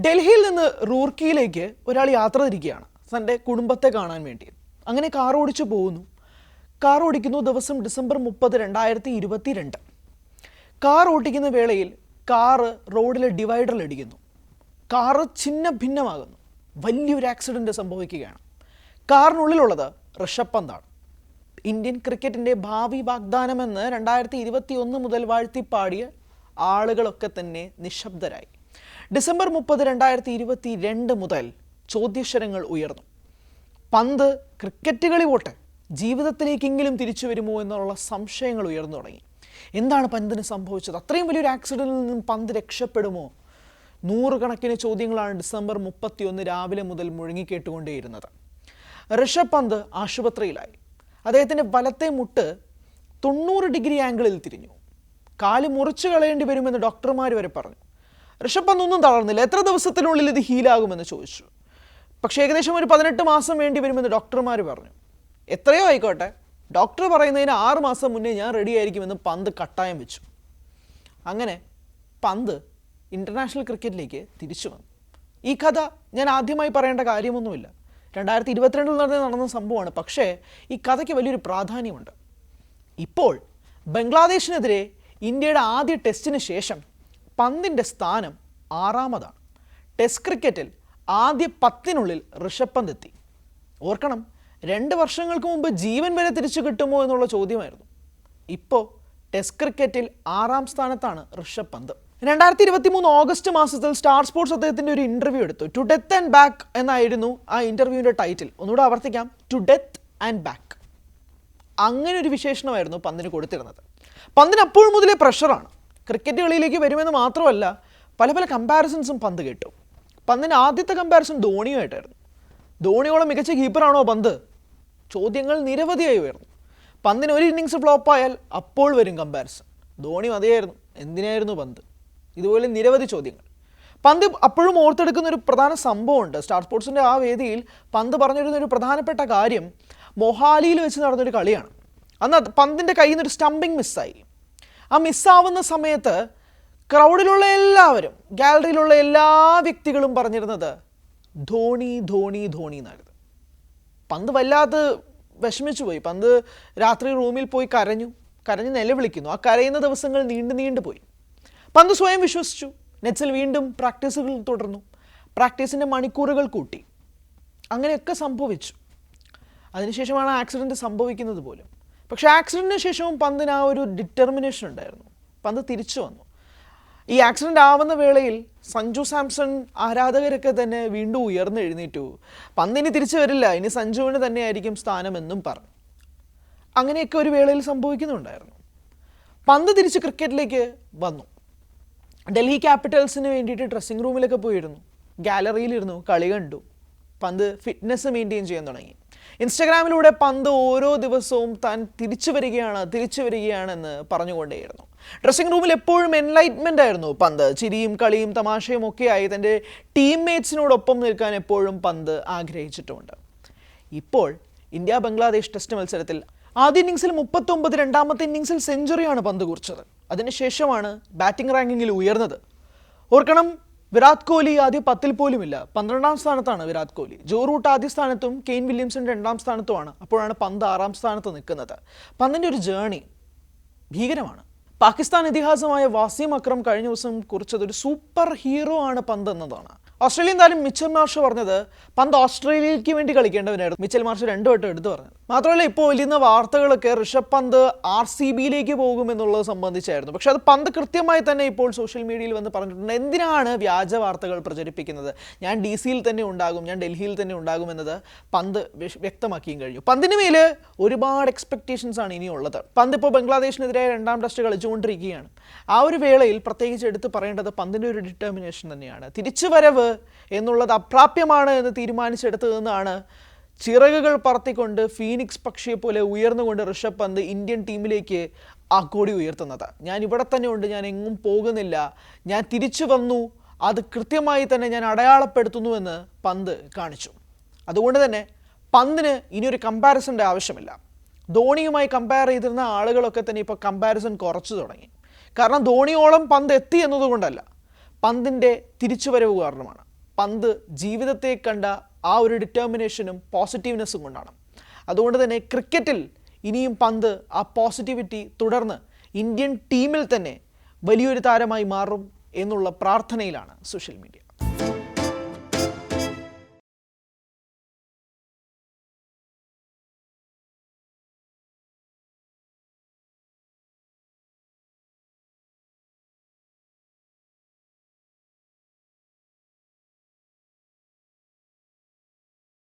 ഡൽഹിയിൽ നിന്ന് റൂർക്കിയിലേക്ക് ഒരാൾ യാത്ര തിരിക്കുകയാണ് തന്റെ കുടുംബത്തെ കാണാൻ വേണ്ടി. അങ്ങനെ കാർ ഓടിച്ചു പോകുന്നു. കാർ ഓടിക്കുന്നു ദിവസം ഡിസംബർ മുപ്പത് രണ്ടായിരത്തി ഇരുപത്തി രണ്ട് കാർ ഓടിക്കുന്ന വേളയിൽ കാറ് റോഡിലെ ഡിവൈഡറിൽ ഇടിക്കുന്നു കാറ് ഛിന്ന ഭിന്നമാകുന്നു. വലിയൊരു ആക്സിഡന്റ് സംഭവിക്കുകയാണ്. കാറിനുള്ളിലുള്ളത് ഋഷഭ് പന്താണ്. ഇന്ത്യൻ ക്രിക്കറ്റിന്റെ ഭാവി വാഗ്ദാനമെന്ന് രണ്ടായിരത്തി ഇരുപത്തി ഒന്ന് മുതൽ വാഴ്ത്തിപ്പാടിയ ആളുകളൊക്കെ തന്നെ നിശബ്ദരായി. ഡിസംബർ മുപ്പത് രണ്ടായിരത്തി ഇരുപത്തി രണ്ട് മുതൽ ചോദ്യക്ഷരങ്ങൾ ഉയർന്നു. പന്ത് ക്രിക്കറ്റ് കളി പോട്ടെ ജീവിതത്തിലേക്കെങ്കിലും തിരിച്ചു വരുമോ എന്നുള്ള സംശയങ്ങൾ ഉയർന്നു തുടങ്ങി. എന്താണ് പന്തിന് സംഭവിച്ചത്? അത്രയും വലിയൊരു ആക്സിഡന്റിൽ നിന്നും പന്ത് രക്ഷപ്പെടുമോ? നൂറുകണക്കിന് ചോദ്യങ്ങളാണ് ഡിസംബർ മുപ്പത്തിയൊന്ന് രാവിലെ മുതൽ മുഴങ്ങിക്കേട്ടുകൊണ്ടേയിരുന്നത്. ഋഷഭ് പന്ത് ആശുപത്രിയിലായി. അദ്ദേഹത്തിന്റെ വലത്തെ മുട്ട് തൊണ്ണൂറ് ഡിഗ്രി ആംഗിളിൽ തിരിഞ്ഞു. കാൽ മുറിച്ചു കളയേണ്ടി വരുമെന്ന് ഡോക്ടർമാർ വരെ പറഞ്ഞു. ഋഷഭ് പന്ത് ഒന്നും തളർന്നില്ല. എത്ര ദിവസത്തിനുള്ളിൽ ഇത് ഹീലാകുമെന്ന് ചോദിച്ചു. പക്ഷേ ഏകദേശം ഒരു പതിനെട്ട് മാസം വേണ്ടി വരുമെന്ന് ഡോക്ടർമാർ പറഞ്ഞു. എത്രയോ ആയിക്കോട്ടെ. ഡോക്ടർ പറയുന്നതിന് ആറ് മാസം മുന്നേ ഞാൻ റെഡി ആയിരിക്കുമെന്ന് പന്ത് കട്ടായം വെച്ചു. അങ്ങനെ പന്ത് ഇന്റർനാഷണൽ ക്രിക്കറ്റിലേക്ക് തിരിച്ചു വന്നു. ഈ കഥ ഞാൻ ആദ്യമായി പറയേണ്ട കാര്യമൊന്നുമില്ല. രണ്ടായിരത്തി ഇരുപത്തിരണ്ടിൽ നടന്ന നടന്ന സംഭവമാണ്. പക്ഷേ ഈ കഥയ്ക്ക് വലിയൊരു പ്രാധാന്യമുണ്ട്. ഇപ്പോൾ ബംഗ്ലാദേശിനെതിരെ ഇന്ത്യയുടെ ആദ്യ ടെസ്റ്റിന് ശേഷം പന്തിന്റെ സ്ഥാനം ആറാമതാണ്. ടെസ്റ്റ് ക്രിക്കറ്റിൽ ആദ്യ പത്തിനുള്ളിൽ ഋഷഭ് പന്ത് എത്തി. ഓർക്കണം രണ്ട് വർഷങ്ങൾക്ക് മുമ്പ് ജീവൻ വരെ തിരിച്ചു കിട്ടുമോ എന്നുള്ള ചോദ്യമായിരുന്നു. ഇപ്പോൾ ടെസ്റ്റ് ക്രിക്കറ്റിൽ ആറാം സ്ഥാനത്താണ് ഋഷഭ് പന്ത്. രണ്ടായിരത്തി ഇരുപത്തി മൂന്ന് ഓഗസ്റ്റ് മാസത്തിൽ സ്റ്റാർ സ്പോർട്സ് അദ്ദേഹത്തിന്റെ ഒരു ഇന്റർവ്യൂ എടുത്തു. ടു ഡെത്ത് ആൻഡ് ബാക്ക് എന്നായിരുന്നു ആ ഇന്റർവ്യൂവിന്റെ ടൈറ്റിൽ ഒന്നുകൂടെ ആവർത്തിക്കാം. ടു ഡെത്ത് ആൻഡ് ബാക്ക് അങ്ങനെ ഒരു വിശേഷണമായിരുന്നു പന്തിന് കൊടുത്തിരുന്നത്. പന്തിന് അപ്പോൾ മുതലേ പ്രഷറാണ് ക്രിക്കറ്റ് കളിയിലേക്ക് വരുമെന്ന് മാത്രമല്ല പല പല കമ്പാരിസൺസും പന്ത് കേട്ടു. പന്തിന്റെ ആദ്യത്തെ കമ്പാരിസൺ ധോണിയുമായിട്ടായിരുന്നു. ധോണിയോളം മികച്ച കീപ്പറാണോ പന്ത്? ചോദ്യങ്ങൾ നിരവധിയായി ഉയർന്നു. പന്തിന് ഒരു ഇന്നിങ്സ് ഫ്ലോപ്പായാൽ അപ്പോൾ വരും കമ്പാരിസൺ ധോണി മതിയായിരുന്നു എന്തിനായിരുന്നു പന്ത്? ഇതുപോലെ നിരവധി ചോദ്യങ്ങൾ. പന്ത് അപ്പോഴും ഓർത്തെടുക്കുന്ന ഒരു പ്രധാന സംഭവമുണ്ട്. സ്റ്റാർ സ്പോർട്സിന്റെ ആ വേദിയിൽ പന്ത് പറഞ്ഞിരുന്ന ഒരു പ്രധാനപ്പെട്ട കാര്യം മൊഹാലിയിൽ വെച്ച് നടന്നൊരു കളിയാണ്. അന്ന് പന്തിന്റെ കയ്യിൽ നിന്ന് ഒരു സ്റ്റംപിങ് മിസ്സായി ആ മിസ്സാവുന്ന സമയത്ത് ക്രൗഡിലുള്ള എല്ലാവരും ഗാലറിയിലുള്ള എല്ലാ വ്യക്തികളും പറഞ്ഞിരുന്നത് ധോണി ധോണി ധോണി എന്നായിരുന്നു. പന്ത് വല്ലാതെ വിഷമിച്ചു പോയി. പന്ത് രാത്രി റൂമിൽ പോയി കരഞ്ഞു. കരഞ്ഞ് നിലവിളിക്കുന്നു. ആ കരയുന്ന ദിവസങ്ങൾ നീണ്ടു നീണ്ടു പോയി. പന്ത് സ്വയം വിശ്വസിച്ചു. നെറ്റ്സിൽ വീണ്ടും പ്രാക്ടീസുകൾ തുടർന്നു. പ്രാക്ടീസിന്റെ മണിക്കൂറുകൾ കൂട്ടി. അങ്ങനെയൊക്കെ സംഭവിച്ചു. അതിനുശേഷമാണ് ആക്സിഡന്റ് സംഭവിക്കുന്നത് പോലും. പക്ഷേ ആക്സിഡന്റിന് ശേഷവും പന്തിന് ആ ഒരു ഡിറ്റർമിനേഷൻ ഉണ്ടായിരുന്നു. പന്ത് തിരിച്ചു വന്നു. ഈ ആക്സിഡന്റ് ആവുന്ന വേളയിൽ സഞ്ജു സാംസൺ ആരാധകരൊക്കെ തന്നെ വീണ്ടും ഉയർന്നു എഴുന്നേറ്റു. പന്തിന് തിരിച്ചു വരില്ല ഇനി സഞ്ജുവിന് തന്നെയായിരിക്കും സ്ഥാനമെന്നും പറഞ്ഞു. അങ്ങനെയൊക്കെ ഒരു വേളയിൽ സംഭവിക്കുന്നുണ്ടായിരുന്നു. പന്ത് തിരിച്ച് ക്രിക്കറ്റിലേക്ക് വന്നു. ഡൽഹി ക്യാപിറ്റൽസിന് വേണ്ടിയിട്ട് ഡ്രസ്സിംഗ് റൂമിലൊക്കെ പോയിരുന്നു. ഗാലറിയിലിരുന്നു കളി കണ്ടു. പന്ത് ഫിറ്റ്നസ് മെയിന്റെയിൻ ചെയ്യാൻ തുടങ്ങി. ഇൻസ്റ്റഗ്രാമിലൂടെ പന്ത് ഓരോ ദിവസവും താൻ തിരിച്ചു വരികയാണ് തിരിച്ചു വരികയാണെന്ന് പറഞ്ഞുകൊണ്ടേയിരുന്നു. ഡ്രസ്സിംഗ് റൂമിൽ എപ്പോഴും എൻലൈറ്റ്മെന്റ് ആയിരുന്നു പന്ത്. ചിരിയും കളിയും തമാശയും ഒക്കെ ആയി തന്റെ ടീംമേറ്റ്സിനോടൊപ്പം നിൽക്കാൻ എപ്പോഴും പന്ത് ആഗ്രഹിച്ചിട്ടുമുണ്ട് ഇപ്പോൾ ഇന്ത്യ ബംഗ്ലാദേശ് ടെസ്റ്റ് മത്സരത്തിൽ ആദ്യ ഇന്നിങ്സിൽ മുപ്പത്തൊമ്പത് രണ്ടാമത്തെ ഇന്നിങ്സിൽ സെഞ്ചുറിയാണ് പന്ത് കുറിച്ചത്. അതിനുശേഷമാണ് ബാറ്റിംഗ് റാങ്കിങ്ങിൽ ഉയർന്നത്. ഓർക്കണം വിരാട് കോഹ്ലി ആദ്യ പത്തിൽ പോലുമില്ല. പന്ത്രണ്ടാം സ്ഥാനത്താണ് വിരാട് കോഹ്ലി. ജോ റൂട്ട് ആദ്യ സ്ഥാനത്തും കെയ്ൻ വില്യംസൺ രണ്ടാം സ്ഥാനത്തുമാണ്. അപ്പോഴാണ് പന്ത് ആറാം സ്ഥാനത്ത് നിൽക്കുന്നത്. പന്തിന്റെ ഒരു ജേണി ഭീകരമാണ്. പാകിസ്ഥാൻ ഇതിഹാസമായ വാസിം അക്രം കഴിഞ്ഞ ദിവസം കുറിച്ചത് ഒരു സൂപ്പർ ഹീറോ ആണ് പന്ത് എന്നതാണ് ഓസ്ട്രേലിയൻ താരം മിച്ചൽ മാർഷ് പറഞ്ഞത് പന്ത് ഓസ്ട്രേലിയയ്ക്ക് വേണ്ടി കളിക്കേണ്ടവനായിരുന്നു. മിച്ചൽ മാർഷ് രണ്ടു വട്ടം എടുത്തു പറഞ്ഞത് മാത്രമല്ല ഇപ്പോൾ വലിയ വാർത്തകളൊക്കെ ഋഷഭ് പന്ത് ആർ സി ബിയിലേക്ക് പോകുമെന്നുള്ളത് സംബന്ധിച്ചായിരുന്നു. പക്ഷെ അത് പന്ത് കൃത്യമായി തന്നെ ഇപ്പോൾ സോഷ്യൽ മീഡിയയിൽ വന്ന് പറഞ്ഞിട്ടുണ്ട്. എന്തിനാണ് വ്യാജ വാർത്തകൾ പ്രചരിപ്പിക്കുന്നത്? ഞാൻ ഡി സിയിൽ തന്നെ ഉണ്ടാകും ഞാൻ ഡൽഹിയിൽ തന്നെ ഉണ്ടാകും എന്നത് പന്ത് വ്യക്തമാക്കിയും കഴിഞ്ഞു. പന്തിന് മേൽ ഒരുപാട് എക്സ്പെക്റ്റേഷൻസ് ആണ് ഇനിയുള്ളത്. പന്ത് ഇപ്പോൾ ബംഗ്ലാദേശിനെതിരായ രണ്ടാം ടെസ്റ്റ് കളിച്ചുകൊണ്ടിരിക്കുകയാണ്. ആ ഒരു വേളയിൽ പ്രത്യേകിച്ച് എടുത്ത് പറയേണ്ടത് പന്തിന്റെ ഒരു ഡിറ്റർമിനേഷൻ തന്നെയാണ്. തിരിച്ചു വരവ് എന്നുള്ളത് അപ്രാപ്യമാണ് എന്ന് തീരുമാനിച്ചെടുത്തതെന്നാണ് ചിറകുകൾ പറത്തിക്കൊണ്ട് ഫീനിക്സ് പക്ഷിയെ പോലെ ഉയർന്നുകൊണ്ട് ഋഷഭ് പന്ത് ഇന്ത്യൻ ടീമിലേക്ക് ആ കൊടി ഉയർത്തുന്നത്. ഞാൻ ഇവിടെ തന്നെ ഉണ്ട് ഞാൻ എങ്ങും പോകുന്നില്ല. ഞാൻ തിരിച്ചു വന്നു അത് കൃത്യമായി തന്നെ ഞാൻ അടയാളപ്പെടുത്തുന്നുവെന്ന് പന്ത് കാണിച്ചു. അതുകൊണ്ട് തന്നെ പന്തിന് ഇനിയൊരു കമ്പാരിസന്റെ ആവശ്യമില്ല. ധോണിയുമായി കമ്പയർ ചെയ്തിരുന്ന ആളുകളൊക്കെ തന്നെ ഇപ്പോൾ കമ്പാരിസൺ കുറച്ചു തുടങ്ങി. കാരണം ധോണിയോളം പന്ത് എത്തി എന്നതുകൊണ്ടല്ല പന്തിന്റെ തിരിച്ചുവരവ് കാരണമാണ്. പന്ത് ജീവിതത്തെ കണ്ട ആ ഒരു ഡിറ്റർമിനേഷനും പോസിറ്റീവ്നെസ്സും കൊണ്ടാണ്. അതുകൊണ്ട് തന്നെ ക്രിക്കറ്റിൽ ഇനിയും പന്ത് ആ പോസിറ്റിവിറ്റി തുടർന്ന് ഇന്ത്യൻ ടീമിൽ തന്നെ വലിയൊരു താരമായി മാറും എന്നുള്ള പ്രാർത്ഥനയിലാണ് സോഷ്യൽ മീഡിയ